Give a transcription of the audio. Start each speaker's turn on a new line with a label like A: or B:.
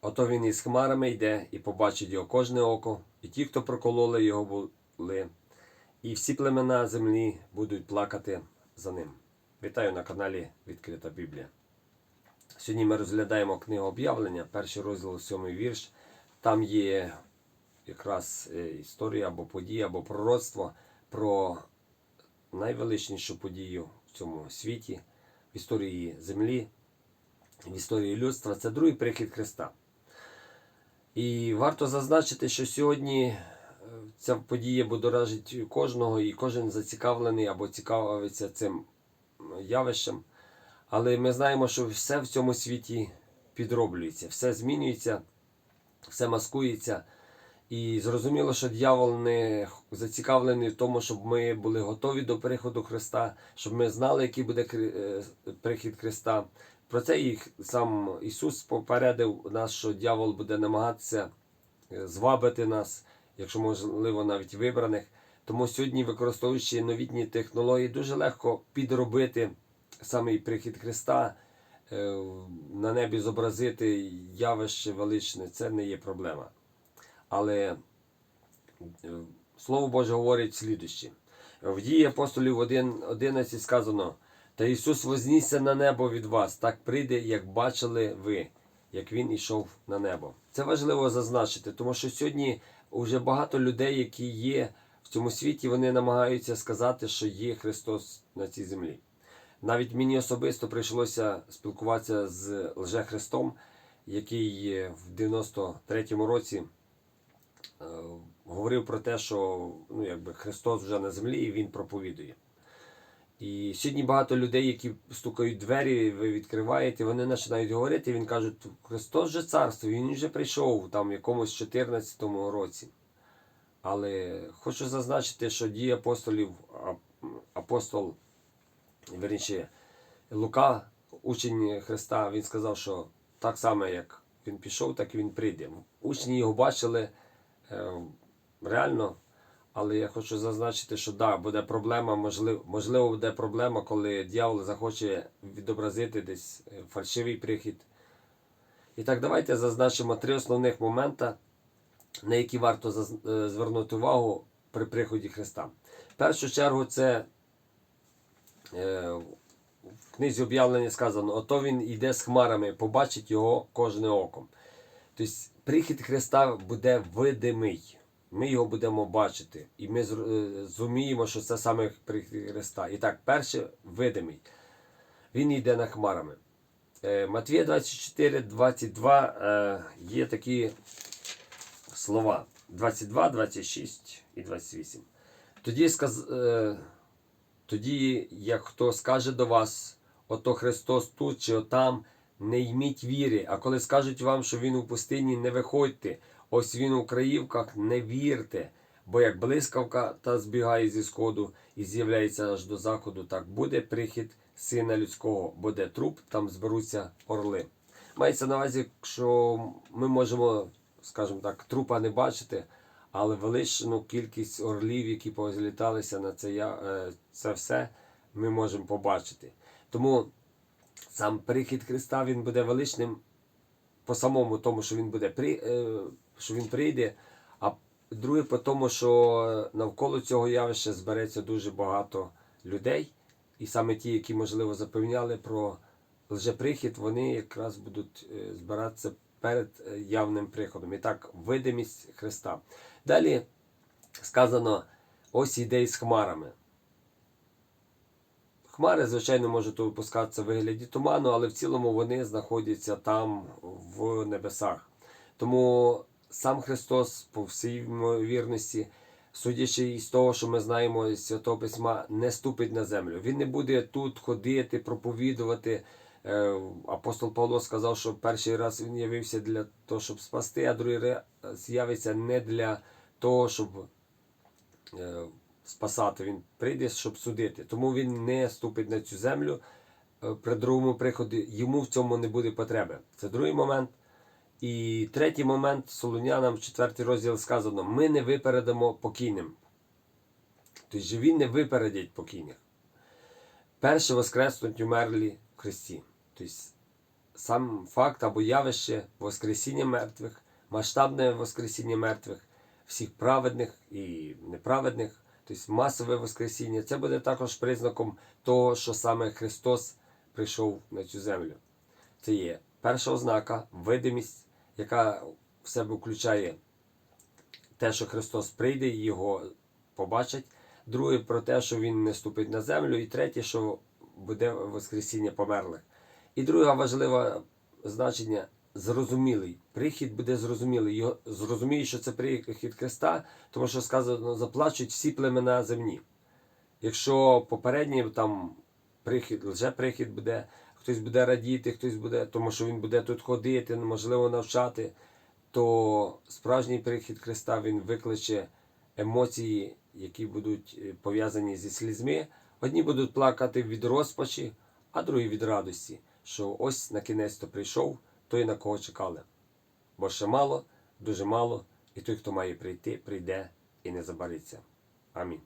A: Ото він із хмарами йде і побачить його кожне око, і ті, хто прокололи його були, і всі племена землі будуть плакати за ним. Вітаю на каналі Відкрита Біблія. Сьогодні ми розглядаємо книгу об'явлення, перший розділ, сьомий вірш. Там є якраз е, історія або подія, або пророцтво про найвеличнішу подію в цьому світі, в історії землі, в історії людства. Це другий прихід Христа. І варто зазначити, що сьогодні е, ця подія будоражить кожного, і кожен зацікавлений або цікавиться цим явищем. Але ми знаємо, що все в цьому світі підроблюється, все змінюється, все маскується. І зрозуміло, що дьявол не зацікавлений в тому, щоб ми були готові до приходу Христа, щоб ми знали, який буде е, прихід Христа. Про це і сам Ісус попередив нас, що дьявол буде намагатися е, звабити нас, якщо можливо навіть вибраних. Тому сьогодні, використовуючи новітні технології, дуже легко підробити самий прихід Христа, е, на небі зобразити явище величне. Це не є проблема. Але е, Слово Боже говорить слідуще. В дії апостолів 1.11 сказано, та Ісус вознісся на небо від вас, так прийде, як бачили ви, як Він ішов на небо. Це важливо зазначити, тому що сьогодні вже багато людей, які є в цьому світі, вони намагаються сказати, що є Христос на цій землі. Навіть мені особисто прийшлося спілкуватися з лжехристом, який в 93-му році е, говорив про те, що ну, якби Христос вже на землі і Він проповідує. І сьогодні багато людей, які стукають двері, ви відкриваєте, вони починають говорити, він каже, Христос вже царство, він вже прийшов там в якомусь 14 році. Але хочу зазначити, що дії апостолів, апостол, верніше, Лука, учень Христа, він сказав, що так само, як він пішов, так і він прийде. Учні його бачили е, реально. Але я хочу зазначити, що да, буде проблема, можливо, можливо, буде проблема, коли дьявол захоче відобразити десь е, фальшивий прихід. І так, давайте зазначимо три основних моменти, на які варто е, звернути увагу при приході Христа. В першу чергу, це е, в книзі об'явлення сказано: ото він йде з хмарами, побачить його кожне оком. Тобто прихід Христа буде видимий. Ми його будемо бачити. І ми е, зрозуміємо, що це саме Христа. І так, перше видимий. Він йде на хмарами. Е, Матвія 24, 22 е, є такі слова. 22, 26 і 28. Тоді, сказ... тоді, як хто скаже до вас, ото Христос тут чи отам, не йміть віри, а коли скажуть вам, що Він у пустині, не виходьте, ось він у краївках, не вірте, бо як блискавка та збігає зі сходу і з'являється аж до заходу, так буде прихід Сина Людського, буде труп, там зберуться орли. Мається на увазі, що ми можемо, скажімо так, трупа не бачити, але величну кількість орлів, які позліталися на це, е, це все, ми можемо побачити. Тому сам прихід Христа він буде величним по самому тому, що він буде при, е, що він прийде, а друге по тому, що навколо цього явища збереться дуже багато людей, і саме ті, які можливо запевняли про лжеприхід, вони якраз будуть е, збиратися перед е, явним приходом. І так, видимість Христа. Далі сказано: ось іде із хмарами. Хмари, звичайно, можуть випускатися в вигляді туману, але в цілому вони знаходяться там в небесах. Тому сам Христос, по всій ймовірності, судячи із того, що ми знаємо з Святого Письма, не ступить на землю. Він не буде тут ходити, проповідувати. Е, Апостол Павло сказав, що перший раз він явився для того, щоб спасти, а другий раз з'явиться не для того, щоб е, спасати. Він прийде, щоб судити. Тому він не ступить на цю землю е, при другому приході. Йому в цьому не буде потреби. Це другий момент. І третій момент Солонянам, четвертий розділ сказано: ми не випередимо покійним. Тобто живі не випередять покійних. Перше воскреснуть умерлі в Христі. Тобто сам факт або явище Воскресіння мертвих, масштабне Воскресіння мертвих, всіх праведних і неправедних, тобто масове Воскресіння, це буде також признаком того, що саме Христос прийшов на цю землю. Це є перша ознака, видимість, яка в себе включає те, що Христос прийде його побачать. Друге, про те, що Він не ступить на землю. І третє, що буде Воскресіння померлих. І друге важливе значення зрозумілий. Прихід буде зрозумілий. Його зрозуміє, що це прихід Христа, тому що сказано, заплачуть всі племена земні. Якщо попередній там прихід, лжеприхід буде, хтось буде радіти, хтось буде, тому що він буде тут ходити, можливо, навчати, то справжній прихід Христа він викличе емоції, які будуть е, пов'язані зі слізьми. Одні будуть плакати від розпачі, а другі від радості, що ось на кінець то прийшов той, на кого чекали. Бо ще мало, дуже мало, і той, хто має прийти, прийде і не забариться. Амінь.